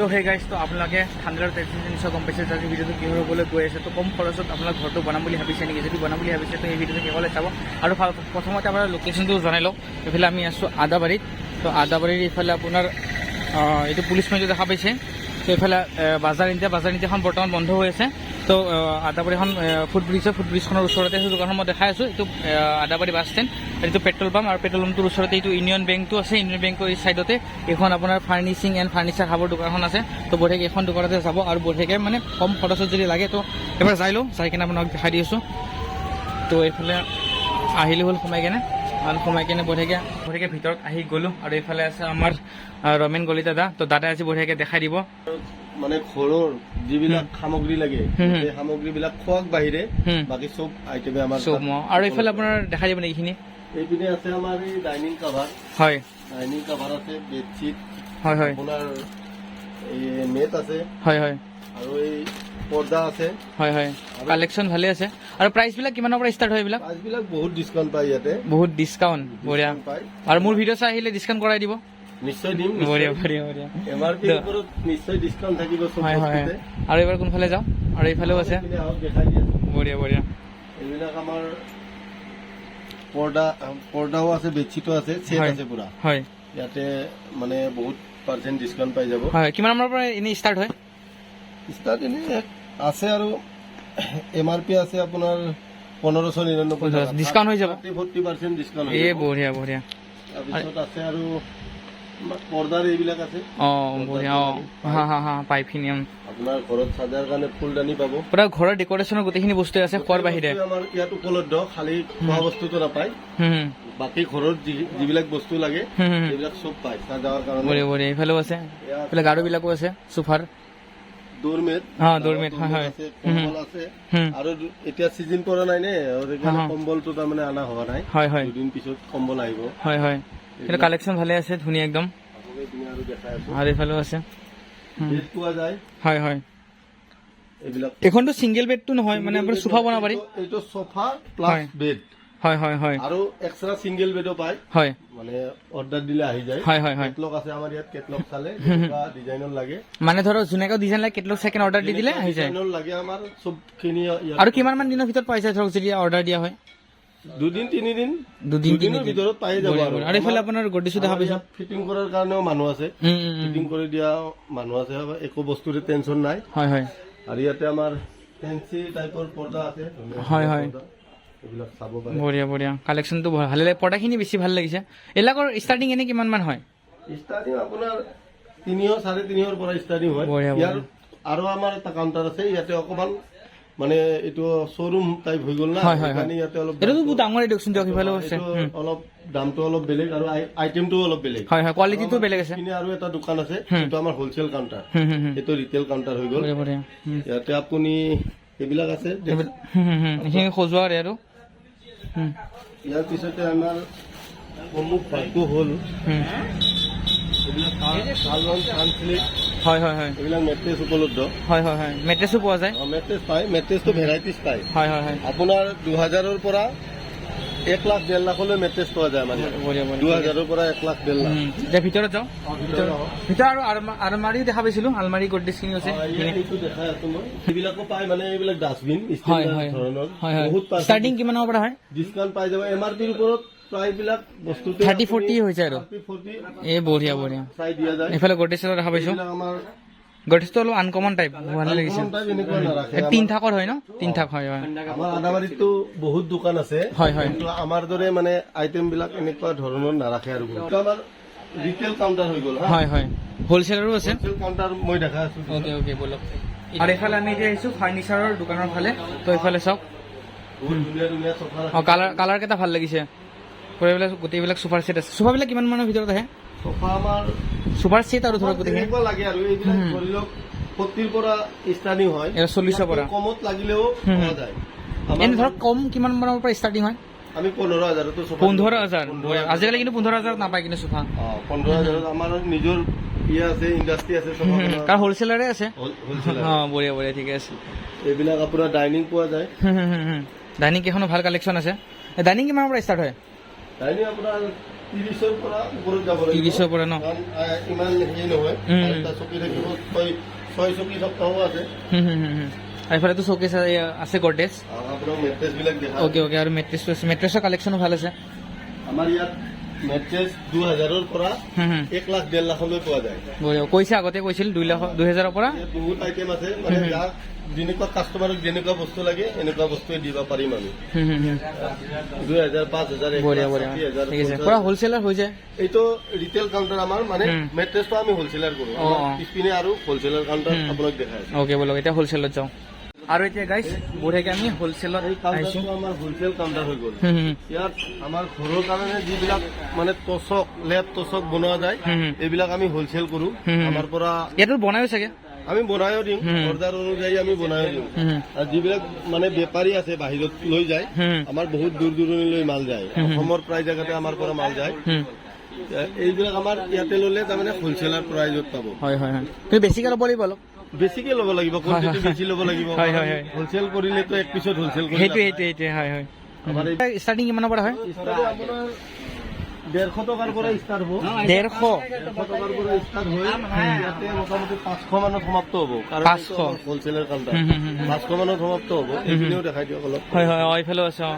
তো সেই গাইজ তো আপোনালোকে ঠাণ্ডাৰ টেনশ্যন নিশ্চয় গম পাইছে আজি ভিডিঅ'টো কিহৰ হ'বলৈ গৈ আছে। তো কম খৰচত আপোনালোক ঘৰটো বনাম বুলি ভাবিছে নেকি? যদি বনাম বুলি ভাবিছে, তো এই ভিডিঅ'টো শেষলৈ চাব। আৰু প্ৰথমতে আপোনাৰ লোকেশ্যনটো জনাই লওক এইফালে আমি আছোঁ আদাবাৰীত। তো আদাবাৰীৰ এইফালে আপোনাৰ এইটো পুলিচ পইণ্টটো দেখা পাইছে। তো এইফালে বাজাৰ ইণ্ডিয়া, বাজাৰ ইণ্ডিয়াখন বৰ্তমান বন্ধ হৈ আছে। তো আদাবাৰীখন আহ, ফুট হয় ফুট ব্ৰিজখনৰ ওচৰতে আছে দোকানখন মই দেখাই আছোঁ। এইটো আদাবাৰী বাছ ষ্টেণ্ড এইটো পেট্ৰল পাম্প আৰু পেট্ৰল পাম্পটোৰ ওচৰতে এইটো ইউনিয়ন বেংকটো আছে। ইউনিয়ন বেংকৰ এই চাইডতে এইখন আপোনাৰ ফাৰ্নিচিং এণ্ড ফাৰ্নিচাৰ হাবৰ দোকানখন আছে। তো বঢ়িয়াকৈ এইখন দোকানতে যাব আৰু বঢ়িয়াকৈ মানে কম খৰচত যদি লাগে তো এবাৰ যাই লওঁ। যাই কিনে আপোনাক দেখাই দি আছোঁ। তো এইফালে আহিলোঁ হ'ল সোমাই কেনে। আৰু সোমাই কেনে বঢ়িয়াকৈ বঢ়িয়াকৈ ভিতৰত আহি গ'লোঁ আৰু এইফালে আছে আমাৰ ৰমেন গলি দাদা। তো দাদাই আজি বঢ়িয়াকৈ দেখাই দিব। মানে ঘৰৰ যিবিলাক সামগ্ৰী লাগে। সেই সামগ্ৰীবিলাক খোৱাক বাহিৰে। বাকী চব আইটেমে আমাৰ আৰু এইফালে আপোনাৰ দেখাই দিব নেকি এইখিনি? এইপিনে আছে আমাৰ এই ডাইনিং কাভাৰ হয়। ডাইনিং কাভাৰ আছে বেডশ্বীট হয় হয়। আপোনাৰ এই মেট আছে। হয় হয়। আৰু এই পৰ্দা আছে। হয় হয়। কালেকশ্যন ভালে আছে। আৰু প্ৰাইচবিলাক কিমানৰ পৰা ষ্টাৰ্ট হয় এইবিলাক? প্ৰাইচবিলাক বহুত ডিছকাউণ্ট পায় ইয়াতে। বহুত ডিছকাউণ্ট বঢ়িয়া। আৰু মোৰ ভিডিঅ' চাই আহিলে ডিছকাউণ্ট কৰাই দিব। নিশ্চয় দিম বঢ়িয়া বঢ়িয়া বঢ়িয়া। নিশ্চয় ডিছকাউণ্ট থাকিব হয় হয়। আৰু এইবাৰ কোনফালে যাওঁ? আৰু এইফালেও আছো। বঢ়িয়া বঢ়িয়া। এইবিলাক আমাৰ পৰ্দা পৰ্দাও আছে বেডশ্বীটো আছে চেট আছে পুৰা। হয়। ইয়াতে মানে বহুত পাৰ্চেণ্ট ডিছকাউণ্ট পাই যাব। হয় কিমান মানৰ পৰা এনেই ষ্টাৰ্ট হয়? ষ্টাৰ্ট এনেই আছে আৰু এম আৰ পি আছে যাব? ডিছকাউণ্ট হৈ এই যাব। বঢ়িয়া বঢ়িয়া। তাৰপিছত আছে আৰু পৰ্দাৰ এইবিলাক আছে। অঁ বঢ়িয়া অঁ। হা হা হা পাইপখিনি আপোনাৰ ঘৰত চাজাৰ কাৰণে ফুলদানি পাব। পুৰা ঘৰৰ ডেক'ৰেশ্যনৰ গোটেইখিনি বস্তুৱে আছে খোৱাৰ বাহিৰে। আমাৰ ইয়াত উপলব্ধ খালি খোৱা বস্তুটো নাপায়। বাকী ঘৰত যিবিলাক বস্তু লাগে। সেইবিলাক চব পায়। চাজাৰ কাৰণে। এইফালেও আছে। গাৰুবিলাকো আছে চোফাৰ। দোৰমেট হা, doormat, হয়, হয়। কম্বল আছে। পৰা নাই নে? আৰু সেইকাৰণে হা, হা। কম্বলটো তাৰমানে অনা হোৱা নাই। হয় হয়। দুদিন পিছত কম্বল আহিব। হয় হয়। কিন্তু কালেকশ্যন ভালে আছে ধুনীয়া একদম। আৰু এইফালেও আছে। বেড পোৱা যায়। হয় হয়। এইবিলাক এইখনতো ছিংগল বেডটো নহয় মানে আপোনাৰ চোফা বনাব পাৰি। এইটো চফা প্লাছ বেড হয় হয় হয়। আৰু এক্সট্ৰা চিংগল বেডো পায়। হয়। মানে অৰ্ডাৰ দিলে আহি যায়। হয় হয় হয়। কেটলগ আছে আমাৰ ইয়াত কেটলগ চালে। ডিজাইনৰ লাগে। মানে ধৰক যোনেকৈ ডিজাইন লাগে কেটলগ ছেকেণ্ড অৰ্ডাৰ দি দিলে আহি যায়। লাগে আমাৰ চবখিনি আৰু কিমান মান দিনৰ ভিতৰত পাই যায় ধৰক যদি অৰ্ডাৰ দিয়া হয়? দুদিন তিনিদিন। দুদিন দুদিনৰ ভিতৰত পাই যাব আৰু। এইফালে আপোনাৰ গড্ৰেজো দেখা পাইছো ফিটিং কৰাৰ কাৰণেও মানুহ আছে। ফিটিং কৰি দিয়া মানুহ আছে একো বস্তুৰে টেনচন নাই। হয় হয়। আৰু ইয়াতে আমাৰ ফেঞ্চি টাইপৰ পৰ্দা আছে হয়, হয়। এইবিলাক চাব পাৰে। বঢ়িয়া বঢ়িয়া। কালেকশ্যনটো ভালে লাগে। পৰ্দাখিনি বেছি ভালো লাগিছে। এইবিলাকৰ ষ্টাৰ্টিং এনে কিমান মান হয়? ষ্টাৰ্টিং আপোনাৰ তিনিশ চাৰে তিনিশৰ পৰা ষ্টাৰ্টিং হয়। ইয়াৰ আৰু আমাৰ এটা কাউণ্টাৰ আছে ইয়াতে অকমান মানে এইটো শ্বৰুম টাইপ হৈ গ'ল না। সেইকাৰণে ইয়াতে অলপ এইটোতো বহুত ডাঙৰে দিয়কচোন দিয়ক ইফালেও আছে। অলপ দামটো অলপ বেলেগ আৰু আইটেমটোও অলপ বেলেগ। হয় হয়। কোৱালিটিটো বেলেগ আছে। পিনে আৰু এটা দোকান আছে। সেইটো আমাৰ হ'লচেল কাউণ্টাৰ। সেইটো ৰিটেল কাউণ্টাৰ হৈ গ'ল। ইয়াতে আপুনি এইবিলাক আছে। সজোৱাৰে আৰু। ইয়াৰ পিছতে আমাৰ অমুক ভাগ্য হ'ল হয় হয় হয়। এইবিলাক মেট্ৰেছ উপলব্ধ। হয় হয় হয়। মেট্ৰেছো পোৱা যায়। মেট্ৰেছ পায় মেট্ৰেছটো ভেৰাইটিছ পায়। হয় হয় হয়। আপোনাৰ দুহাজাৰৰ পৰা এক লাখ ডেৰ লাখলৈ মেট্ৰেছ পোৱা যায় মানে। বঢ়িয়া দুহাজাৰৰ পৰা এক লাখ ডেৰ লাখ। এতিয়া ভিতৰত যাওঁ ভিতৰত আৰু আলমা- আলমাৰীও দেখা পাইছিলো আলমাৰী গড্ৰেজখিনি আছে সেইবিলাকো পায় মানে এইবিলাক ডাষ্টবিন ধৰণৰ ষ্টাৰ্টিং কিমানৰ পৰা হয়? ডিছকাউণ্ট পাই যাব। এম আৰ পিৰ ওপৰত প্ৰায়বিলাক বস্তুতে 30, 40 হৈ যায় আৰু। থাৰ্টি এই বঢ়িয়া বঢ়িয়া। এইফালে গড্ৰেজ দেখা পাইছো। এইবিলাক গড্ৰেজটো অলপ আনকমন টাইপ ভালে লাগিছে তিন থাকৰ হয় ন? তিন থাক হয় হয়। আমাৰ আদাবাৰীতো বহুত দোকান আছে। হয় হয়। আমাৰ দৰে মানে আইটেম বিলাক এনেকুৱা ধৰণৰ নাৰাখে আৰু আমাৰ ৰিটেল কাউণ্টাৰ হৈ গ'ল হয় হয়। হ'লচেলাৰো আছে। কাউণ্টাৰ মই দেখাই আছো। অ'কে অ'কে বলক। আৰু এইফালে আমি এতিয়া আহিছো ফাৰ্নিচাৰৰ দোকানৰ ফালে। তো এইফালে চাওক। অঁ কালাৰ কালাৰ কেইটা ভালো লাগিছে। গোটেইবিলাক গোটেইবিলাক চুপাৰ ছেট আছে। চোফাবিলাক কিমান মানৰ ভিতৰত আহে? চফা আমাৰ চুপাৰ ছেট আৰু ধৰক গোটেইখিনি যেনেকুৱা লাগে আৰু এইবিলাক ধৰি লওক ফৰ্টিৰ পৰা ষ্টাৰ্টিং হয়। চল্লিছৰ পৰা। কমত লাগিলেও পোৱা যায়। এনে ধৰক কম কিমান মানৰ পৰা ষ্টাৰ্টিং হয়? আমি পোন্ধৰ হাজাৰতো পোন্ধৰ হাজাৰ। আজিকালি কিন্তু পোন্ধৰ হাজাৰত নাপায় কিন্তু চোফা। পোন্ধৰ হাজাৰত আমাৰ নিজৰ ইয়ে আছে ইণ্ডাষ্ট্ৰি আছে। কাৰণ হ'লচেলাৰে আছে। অঁ বঢ়িয়া বঢ়িয়া। ঠিকে আছে। এইবিলাক আপোনাৰ ডাইনিং পোৱা যায়। ডাইনিং কেইখনো ভালো কালেকশ্যন আছে। ডাইনিং কিমানৰ পৰা ষ্টাৰ্ট হয়? ডাইনিং আপোনাৰ ত্ৰিশৰ পৰা ওপৰত যাব লাগিব। ত্ৰিশৰ পৰা ন? ইমান হেৰি নহয়। উম। আৰু এটা চকী থাকিব ছয় ছয় চকী সপ্তাহো আছে। এইফালেতো চৌকেছ আছে মেট্ৰেছ দেখা অ'কে অ'কে আৰু মেট্ৰেছটো মেট্ৰেছৰ কালেকশ্যনো ভালো আছে। আমাৰ ইয়াত মেট্ৰেছ দুহাজাৰৰ পৰা এক লাখ ডেৰ লাখলৈ পোৱা যায়। কৈছে আগতে কৈছিল দুই লাখ দুহেজাৰৰ পৰা। বহুত আইটেম আছে। মানে যেনেকুৱা কাষ্টমাৰক যেনেকুৱা বস্তু লাগে এনেকুৱা বস্তুৱে দিব পাৰিম আমি। দুই হাজাৰ পাঁচ হাজাৰ পুৰা হ'লচেলাৰ হৈ যায়। এইটো ৰিটেল কাউণ্টাৰ আমাৰ মানে মেট্ৰেছটো আমি হ'লচেলাৰ কৰোঁ। পিছপিনে আৰু হ'লচেলাৰ কাউণ্টাৰ। আপোনাক দেখাই অ'কে বলক এতিয়া হ'লচেলত যাওঁ। আৰু এতিয়া গাইছ বঢ়িয়াকৈ আমি হ'লচেলত আহিছোঁ। আমাৰ হ'লচেল কাউণ্টাৰ হৈ গ'ল। ইয়াত আমাৰ ঘৰৰ কাৰণে যিবিলাক মানে টচক লেপ টচক বনোৱা যায়। এইবিলাক আমি হ'লচেল কৰোঁ। আমাৰ পৰা ইয়াতো বনায়ো চাগে। আমি বনাইও দিওঁ হুম। অৰ্ডাৰ অনুযায়ী আমি হুম হুম। আৰু যিবিলাক মানে বেপাৰী আছে বাহিৰত লৈ যায় আমাৰ বহুত দূৰ দূৰণিলৈ মাল যায়। অসমৰ প্ৰায় জেগাতে আমাৰ পৰা মাল যায়। এইবিলাক আমাৰ ইয়াতে ল'লে তাৰমানে হ'লচেলাৰ প্ৰাইজত পাব। হয় হয় হয়। তুমি বেছিকৈ ল'ব লাগিব অলপ? বেছিকে ল'ব লাগিব বেছি ল'ব লাগিব। হ'লচেল কৰিলেতো এক পিছত হ'লচেল কৰি সেইটোৱে সেইটোৱে সেইটোৱে। হয় হয়। আমাৰ ষ্টাৰ্টিং কিমানৰ পৰা হয়? আপোনাৰ ডেৰশ টকাৰ পৰা ষ্টাৰ্ট হ'ব ডেৰশ ডেৰশ টকাৰ পৰা ষ্টাৰ্ট হৈ ইয়াতে মোটামুটি পাঁচশো মানত সমাপ্ত হ'ব। কাৰণ 500 হ'লচেলাৰ কাউণ্টাৰ। পাঁচশো মানত সমাপ্ত হ'ব। এইখিনিও দেখাই দিয়ক অলপ। হয় হয় অঁ এইফালেও আছে। অঁ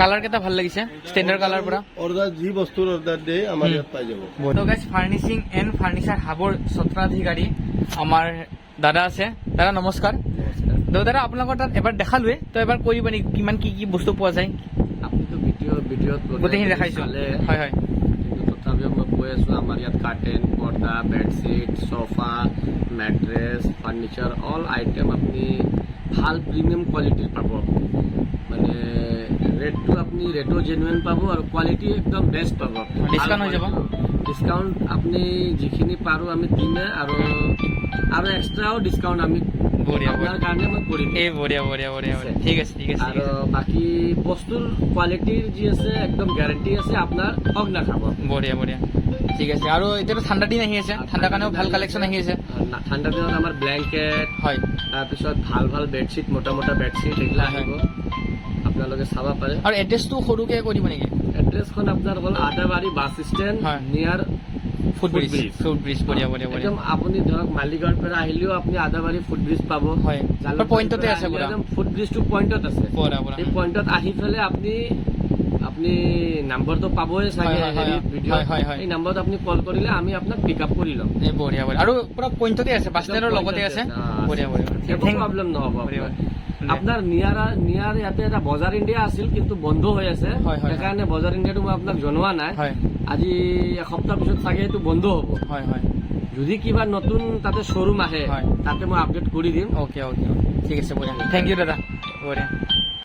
কালাৰ কেইটা ভালো লাগিছে? ষ্টেণ্ডাৰ্ড কালাৰ পৰা? অৰ্ডাৰ যি বস্তুৰ অৰ্ডাৰ দিয়ে আমাৰ ইয়াত পাই যাব। তো গাইজ ফাৰ্নিচিং এণ্ড ফাৰ্নিচাৰ হাবৰ স্বত্ৰাধিকাৰী আমাৰ দাদা আছে। দাদা নমস্কাৰ। তো দাদা আপোনালোকৰ তাত এবাৰ দেখালোৱে। তো এবাৰ কৈ দিব নেকি কিমান কি কি বস্তু পোৱা যায়? ভিডিঅ'ত গোটেইখিনি দেখাইছো। হয় হয়। তথাপিও মই কৈ আছোঁ আমাৰ ইয়াত কাৰ্টেন পৰ্দা বেডশ্বীট চফা মেট্ৰেছ ফাৰ্নিচাৰ অল আইটেম আপুনি ভালো প্ৰিমিয়াম কোৱালিটিৰ পাব। মানে ৰেটটো আপুনি ৰেটো জেনুৱেন পাব আৰু কোৱালিটি একদম বেষ্ট পাব। হৈ যাব? ডিছকাউণ্ট আপুনি যিখিনি পাৰোঁ আমি দিমে আৰু আৰু এক্সট্ৰাও ডিছকাউণ্ট আমি বঢ়িয়া বঢ়িয়া। কাৰণে মই কৰিম। এই বঢ়িয়া বঢ়িয়া বঢ়িয়া ঠিক আছে ঠিক আছে আৰু বাকী বস্তুৰ কোৱালিটিৰ যি আছে একদম গ্যাৰাণ্টি আছে আপোনাৰ ঠগ নাখাব বঢ়িয়া বঢ়িয়া। ঠিক আছে আৰু এতিয়াতো ঠাণ্ডা দিন আহি আছে। ঠাণ্ডাৰ কাৰণেও ভালো কালেকশ্যন আহি আছে। ঠাণ্ডা দিনত আমাৰ ব্লেংকেট হয়। তাৰপিছত ভালো ভালো বেডশ্বীট মোটা মোটা বেডশ্বীট হয়, আহিব। আপোনালোকে চাব পাৰে। আৰু এড্ৰেছটো সৰুকৈ কৈ দিব নেকি? এড্ৰেছখন আপোনাৰ হ'ল Adabari bus stand. Near foot bridge Footbridge. Bridge বঢ়িয়া বঢ়িয়া বঢ়িয়া। একদম আপুনি ধৰক মালিগাঁৱৰ পৰা আহিলেও আপুনি আদাবাৰী ফুট ব্ৰিজ পাব। হয়। পইণ্টতে আছে একদম ফুট ব্ৰিজটো পইণ্টত আছে। এই পইণ্টত আহি পেলাই আপুনি আপুনি নাম্বাৰটো পাবই চাগে হয়, হয়, হয়, হয়, হয়, হয়। এই নাম্বাৰত আপুনি কল কৰিলে আমি আপোনাক পিক আপ কৰি ল'ম। বঢ়িয়া বঢ়িয়া। আৰু পুৰা পইণ্টতে আছে বাছ ষ্টেণ্ডৰ লগতে আছে? বঢ়িয়া বঢ়িয়া। প্ৰব্লেম নহ'ব বঢ়িয়া। নিয়াৰ নিয়াৰ ইয়াতে এটা বজাৰ ইণ্ডিয়া আছিল কিন্তু বন্ধ হৈ আছে। সেইকাৰণে বজাৰ ইণ্ডিয়াটো মই আপোনাক জনোৱা নাই। আজি এসপ্তাহ পিছত চাগে এইটো বন্ধ হ'ব। হয় হয়। যদি কিবা নতুন তাতে শ্বৰুম আহে তাতে মই আপডেট কৰি দিম। অ'কে অ'কে ঠিক আছে বঢ়িয়া। থেংক ইউ দাদা। বঢ়িয়া।